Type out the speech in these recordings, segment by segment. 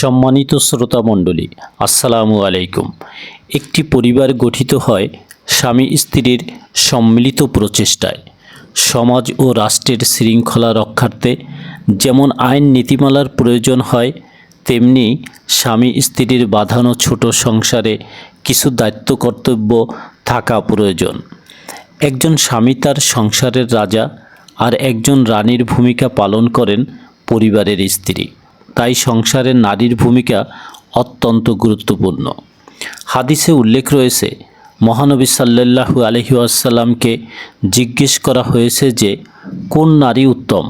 সম্মানিত শ্রোতা মণ্ডলী, আসসালামু আলাইকুম। একটি পরিবার গঠিত হয় স্বামী স্ত্রীর সম্মিলিত প্রচেষ্টায়। সমাজ ও রাষ্ট্রের শৃঙ্খলা রক্ষার্থে যেমন আইন নীতিমালার প্রয়োজন হয়, তেমনি স্বামী স্ত্রীর বাঁধানো ছোট সংসারে কিছু দায়িত্ব কর্তব্য থাকা প্রয়োজন। একজন স্বামী তার সংসারের রাজা আর একজন রানীর ভূমিকা পালন করেন পরিবারের স্ত্রী। তাই সংসারের নারীর ভূমিকা অত্যন্ত গুরুত্বপূর্ণ। হাদিসে উল্লেখ রয়েছে, মহানবী সাল্লাল্লাহু আলহি আসাল্লামকে জিজ্ঞেস করা হয়েছে যে, কোন নারী উত্তম?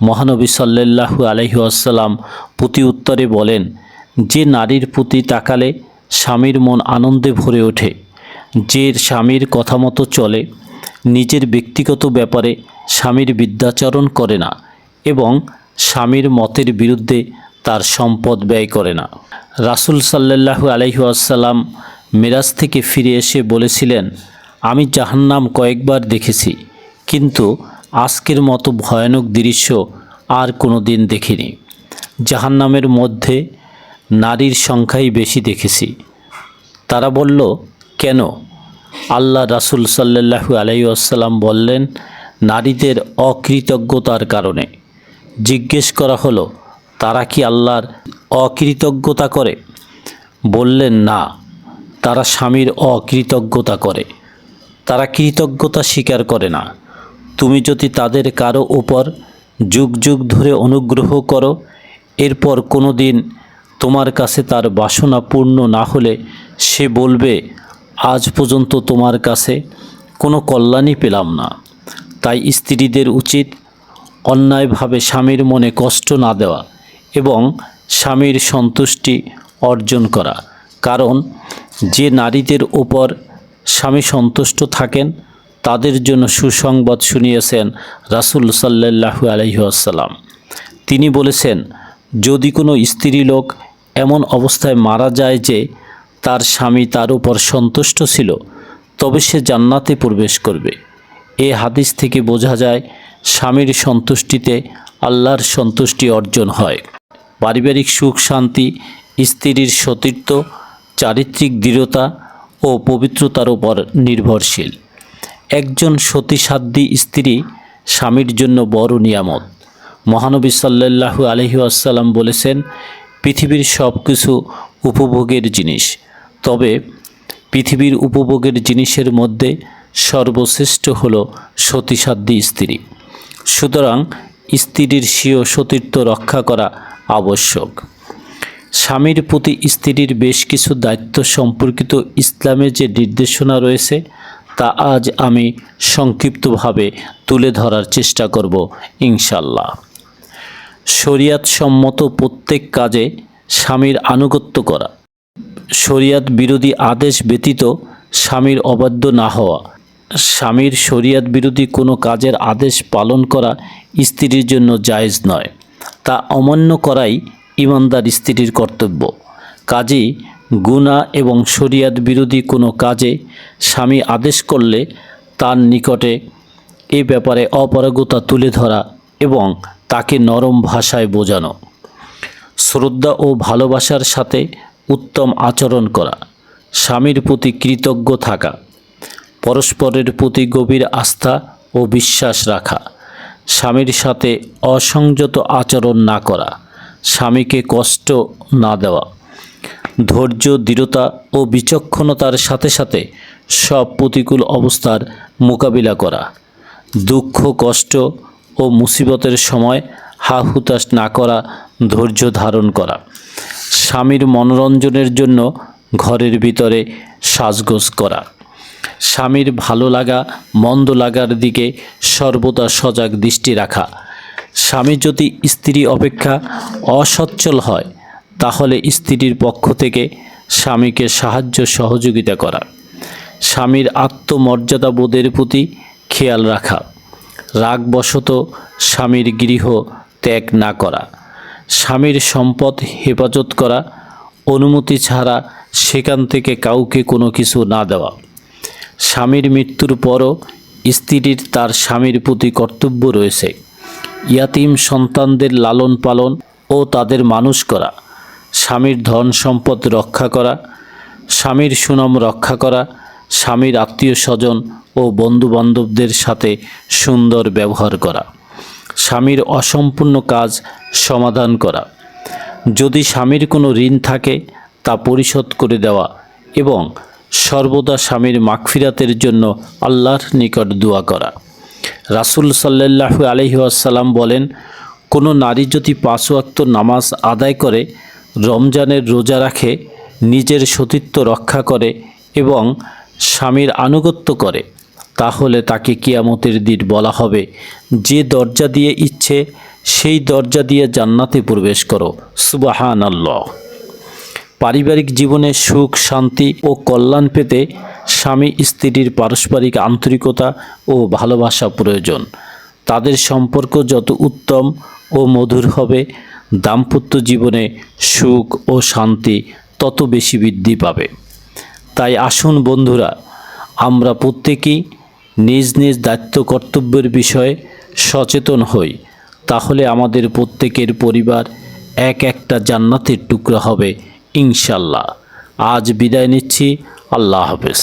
মহানবী সাল্লাল্লাহু আলহি আসাল্লাম প্রতি উত্তরে বলেন, যে নারীর প্রতি তাকালে স্বামীর মন আনন্দে ভরে ওঠে, যে স্বামীর কথা মতো চলে, নিজের ব্যক্তিগত ব্যাপারে স্বামীর বিদ্যাচরণ করে না এবং স্বামীর মতের বিরুদ্ধে তার সম্পদ ব্যয় করে না। রাসুল সাল্লাল্লাহু আলহি আসাল্লাম মিরাজ থেকে ফিরে এসে বলেছিলেন, আমি জাহান্নাম কয়েকবার দেখেছি, কিন্তু আজকের মতো ভয়ানক দৃশ্য আর কোনো দিন দেখিনি। জাহান্নামের মধ্যে নারীর সংখ্যাই বেশি দেখেছি। তারা বলল, কেন? আল্লাহ রাসুল সাল্লাহু আলাইসাল্লাম বললেন, নারীদের অকৃতজ্ঞতার কারণে। জিজ্ঞেস করা হলো, তারা কি আল্লাহর অকৃতজ্ঞতা করে? বললেন, না, তারা স্বামীর অকৃতজ্ঞতা করে। তারা কৃতজ্ঞতা স্বীকার করে না। তুমি যদি তাদের কারও উপর যুগ যুগ ধরে অনুগ্রহ করো, এরপর কোনো দিন তোমার কাছে তার বাসনা পূর্ণ না হলে সে বলবে, আজ পর্যন্ত তোমার কাছে কোনো কল্যাণই পেলাম না। তাই স্ত্রীদের উচিত অন্যায়ভাবে স্বামীর মনে কষ্ট না দেওয়া এবং স্বামীর সন্তুষ্টি অর্জন করা। কারণ, যে নারীদের ওপর স্বামী সন্তুষ্ট থাকেন, তাদের জন্য সুসংবাদ শুনিয়েছেন রাসুল সাল্লাহু আলহিহাসাল্লাম তিনি বলেছেন, যদি কোনো স্ত্রী লোক এমন অবস্থায় মারা যায় যে তার স্বামী তার উপর সন্তুষ্ট ছিল, তবে সে জান্নাতে প্রবেশ করবে। এ হাদিস থেকে বোঝা যায়, স্বামীর সন্তুষ্টিতে আল্লাহর সন্তুষ্টি অর্জন হয়। পারিবারিক সুখ, শান্তি, স্ত্রীর সতীর্থ, চারিত্রিক দৃঢ়তা ও পবিত্রতার উপর নির্ভরশীল। একজন সতীসাধ্যী স্ত্রী স্বামীর জন্য বড় নিয়ামত। মহানবী সাল্লাল্লাহু আলহি আসাল্লাম বলেছেন, পৃথিবীর সব কিছু উপভোগের জিনিস। তবে পৃথিবীর উপভোগের জিনিসের মধ্যে সর্বশ্রেষ্ঠ হল সতীসাধ্যী স্ত্রী। সুতরাং স্ত্রীর স্বীয় সতীর্থ রক্ষা করা আবশ্যক। স্বামীর প্রতি স্ত্রীর বেশ কিছু দায়িত্ব সম্পর্কিত ইসলামের যে নির্দেশনা রয়েছে, তা আজ আমি সংক্ষিপ্তভাবে তুলে ধরার চেষ্টা করব ইনশাল্লাহ শরিয়াত সম্মত প্রত্যেক কাজে স্বামীর আনুগত্য করা। শরিয়াত বিরোধী আদেশ ব্যতীত স্বামীর অবাধ্য না হওয়া। স্বামীর শরিয়াত বিরোধী কোনো কাজের আদেশ পালন করা স্ত্রীর জন্য জায়েজ নয়। তা অমান্য করাই ইমানদার স্ত্রীর কর্তব্য। কাজেই গুণা এবং শরিয়াত বিরোধী কোনো কাজে স্বামী আদেশ করলে তার নিকটে এ ব্যাপারে অপারগতা তুলে ধরা এবং তাকে নরম ভাষায় বোঝানো। শ্রদ্ধা ও ভালোবাসার সাথে উত্তম আচরণ করা। স্বামীর প্রতি কৃতজ্ঞ থাকা। পরস্পরের প্রতি গভীর আস্থা ও বিশ্বাস রাখা। স্বামীর সাথে অসংযত আচরণ না করা, স্বামীকে কষ্ট না দেওয়া, ধৈর্য, দৃঢ়তা ও বিচক্ষণতার সাথে সাথে সব প্রতিকূল অবস্থার মোকাবিলা করা, দুঃখ, কষ্ট ও মুসিবতের সময় হা হুতাশ না করা, ধৈর্য ধারণ করা। স্বামীর মনোরঞ্জনের জন্য ঘরের ভিতরে সাজগোজ করা। স্বামীর ভালো লাগা, মন্দ লাগার দিকে সর্বদা সজাগ দৃষ্টি রাখা। স্বামী যদি স্ত্রী অপেক্ষা অসচ্ছল হয়, তাহলে স্ত্রীর পক্ষ থেকে স্বামীকে সাহায্য সহযোগিতা করা। স্বামীর আত্মমর্যাদা বোধের প্রতি খেয়াল রাখা। রাগবশত স্বামীর গৃহ ত্যাগ না করা। স্বামীর সম্পদ হেফাজত করা। অনুমতি ছাড়া সেখান থেকে কাউকে কোনো কিছু না দেওয়া। স্বামীর মৃত্যুর পরও স্ত্রীর তার স্বামীর প্রতি কর্তব্য রয়েছে। ইয়াতিম সন্তানদের লালন পালন ও তাদের মানুষ করা, স্বামীর ধন সম্পদ রক্ষা করা, স্বামীর সুনাম রক্ষা করা, স্বামীর আত্মীয় স্বজন ও বন্ধুবান্ধবদের সাথে সুন্দর ব্যবহার করা, স্বামীর অসম্পূর্ণ কাজ সমাধান করা। যদি স্বামীর কোনো ঋণ থাকে, তা পরিশোধ করে দেওয়া এবং সর্বদা স্বামীর মাগফিরাতের জন্য আল্লাহর নিকট দোয়া করা। রাসূল সাল্লাল্লাহু আলহি আসাল্লাম বলেন, কোনো নারী যদি পাঁচ ওয়াক্ত নামাজ আদায় করে, রমজানের রোজা রাখে, নিজের সতীত্ব রক্ষা করে এবং স্বামীর আনুগত্য করে, তাহলে তাকে কিয়ামতের দিন বলা হবে, যে দরজা দিয়ে ইচ্ছে, সেই দরজা দিয়ে জান্নাতে প্রবেশ করো। সুবাহান আল্লাহ পারিবারিক জীবনে সুখ, শান্তি ও কল্যাণ পেতে স্বামী স্ত্রীর পারস্পরিক আন্তরিকতা ও ভালোবাসা প্রয়োজন। তাদের সম্পর্ক যত উত্তম ও মধুর হবে, দাম্পত্য জীবনে সুখ ও শান্তি তত বেশি বৃদ্ধি পাবে। তাই আসুন বন্ধুরা, আমরা প্রত্যেকেই নিজ নিজ দায়িত্ব কর্তব্যের বিষয়ে সচেতন হই। তাহলে আমাদের প্রত্যেকের পরিবার এক একটা জান্নাতের টুকরা হবে। ইনশাল্লাহ। আজ বিদায় নিচ্ছি। আল্লাহ হাফেজ।